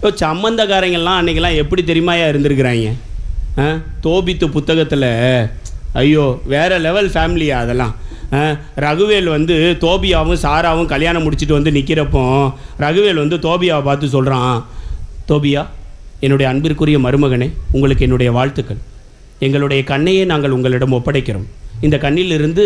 இப்போ சம்மந்தக்காரங்கெல்லாம் அன்னைக்கெல்லாம் எப்படி தெரியுமாயா இருந்திருக்கிறாங்க ஆ? தோபித்து புத்தகத்தில் ஐயோ வேறு லெவல் ஃபேமிலியா அதெல்லாம். ஆ, ரகுவேல் வந்து தோபியாவும் சாராவும் கல்யாணம் முடிச்சுட்டு வந்து நிற்கிறப்போ ரகுவேல் வந்து தோபியாவை பார்த்து சொல்கிறான் தோபியா என்னுடைய அன்பிற்குரிய மருமகனே உங்களுக்கு என்னுடைய வாழ்த்துக்கள். எங்களுடைய கண்ணையே நாங்கள் உங்களிடம் ஒப்படைக்கிறோம். இந்த கண்ணிலிருந்து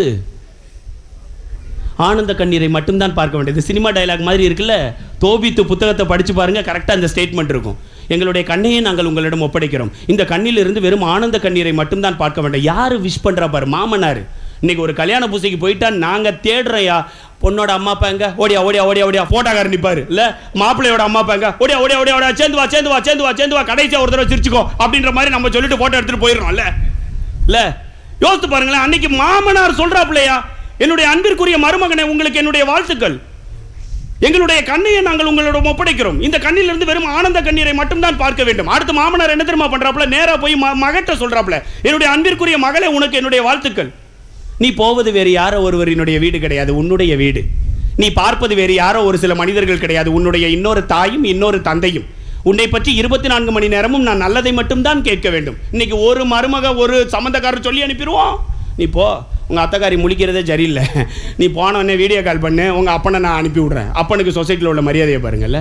ஆனந்த கண்ணீரை மட்டும்தான் பார்க்க வேண்டியது. சினிமா டயலாக் மாதிரி இருக்குல்ல? தோபித்து புத்தகத்தை படித்து பாருங்க கரெக்டாக அந்த ஸ்டேட்மெண்ட் இருக்கும். எங்களுடைய கண்ணையே நாங்கள் உங்களிடம் ஒப்படைக்கிறோம். இந்த கண்ணிலிருந்து வெறும் ஆனந்த கண்ணீரை மட்டும்தான் பார்க்க வேண்டாம். யார் விஷ் பண்ணுறா பாரு மாமனார். இன்னைக்கு ஒரு கல்யாண பூசைக்கு போயிட்டா நாங்கள் தேடுறோம்யா பொண்ணோட அம்மா அப்பா எங்க? ஓடியா ஓடியா ஓடியா ஓடியா போட்டோக்காரர் நிப்பாரு. இல்ல மாப்பிள்ளையோட அம்மா அப்பா எங்க? ஓடியா ஓடியா ஓடியா ஓடியா சேர்ந்து வா சேர்ந்து வா சேர்ந்து வா சேர்ந்து வா கடைசியா ஒரு தடவை சிரிச்சுக்கோ அப்படின்ற மாதிரி நம்ம சொல்லிட்டு போட்டோ எடுத்துட்டு போயிடுறோம்ல. இல்ல யோசித்து பாருங்களேன் அன்னைக்கு மாமனார் சொல்றாப்லையா என்னுடைய அன்பிற்குரிய மருமகனை உங்களுக்கு என்னுடைய வாழ்த்துக்கள். எங்களுடைய கண்ணையை நாங்கள் உங்களிடம் ஒப்படைக்கிறோம். இந்த கண்ணிலிருந்து வெறும் ஆனந்த கண்ணீரை மட்டும்தான் பார்க்க வேண்டும். அடுத்த மாமனார் என்ன தெரியுமா பண்ணுறாப்புல நேராக போய் மகட்ட சொல்றாப்ல என்னுடைய அன்பிற்குரிய மகளே உனக்கு என்னுடைய வாழ்த்துக்கள். நீ போவது வேறு யாரோ ஒருவரினுடைய வீடு கிடையாது உன்னுடைய வீடு. நீ பார்ப்பது வேறு யாரோ ஒரு சில மனிதர்கள் கிடையாது உன்னுடைய இன்னொரு தாயும் இன்னொரு தந்தையும். உன்னை பற்றி இருபத்தி நான்கு மணி நேரமும் நான் நல்லதை மட்டும்தான் கேட்க வேண்டும். இன்னைக்கு ஒரு மருமக ஒரு சம்மந்தக்காரர் சொல்லி அனுப்பிடுவோம். நீ போ. உங்கள் அத்தைக்காரி முழிக்கிறதே சரியில்லை. நீ போனவொடனே வீடியோ கால் பண்ணு. உங்கள் அப்பனை நான் அனுப்பி விட்றேன். அப்பனுக்கு சொசைட்டியில் உள்ள மரியாதையை பாருங்கள்ல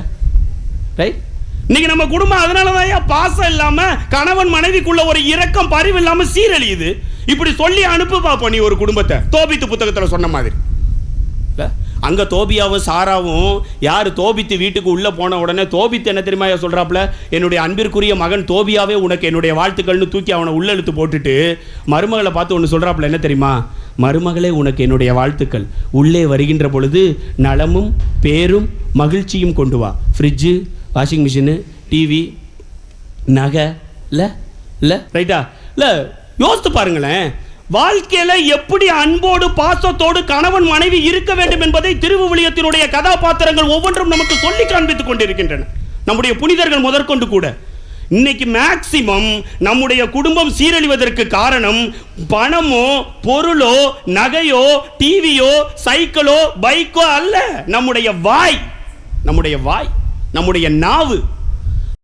ரைட் இன்னைக்கு நம்ம குடும்பம் அதனாலதான் பாசம் இல்லாமல் கணவன் மனைவிக்குள்ள ஒரு இரக்கம் பரிவு இல்லாமல் சீரழியுது. இப்படி சொல்லி அனுப்பு பாப்போம் நீ ஒரு குடும்பத்தை. தோபித்து புத்தகத்தில் சொன்ன மாதிரி. இல்லை? அங்கே தோபியாவும் சாராவும் யார் தோபித்து வீட்டுக்கு உள்ளே போன உடனே தோபித்து என்ன தெரியுமா சொல்கிறாப்புல என்னுடைய அன்பிற்குரிய மகன் தோபியாவே உனக்கு என்னுடைய வாழ்த்துக்கள்னு தூக்கி அவனை உள்ளே இழுத்து போட்டுட்டு மருமகளை பார்த்து ஒன்று சொல்கிறாப்புல என்ன தெரியுமா? மருமகளே உனக்கு என்னுடைய வாழ்த்துக்கள். உள்ளே வருகின்ற பொழுது நலமும் பேரும் மகிழ்ச்சியும் கொண்டு வா. ஃப்ரிட்ஜு வாஷிங் மிஷினு டிவி நகை இல்லை இல்லை ரைட்டா? இல்லை யோசித்து பாருங்களேன். வாழ்க்கையில எப்படி அன்போடு பாசத்தோடு கணவன் மனைவி இருக்க வேண்டும் என்பதை திருவுவிலியத்தினுடைய கதாபாத்திரங்கள் ஒவ்வொன்றும் நமக்கு சொல்லி காண்பித்துக் கொண்டிருக்கின்றன. நம்முடைய புனிதர்கள் முதற்கொண்டு கூட இன்னைக்கு மேக்சிமம் நம்முடைய குடும்பம் சீரழிவதற்கு காரணம் பணமோ பொருளோ நகையோ டிவியோ சைக்கிளோ பைக்கோ அல்ல நம்முடைய வாய் நம்முடைய வாய் நம்முடைய நாவு.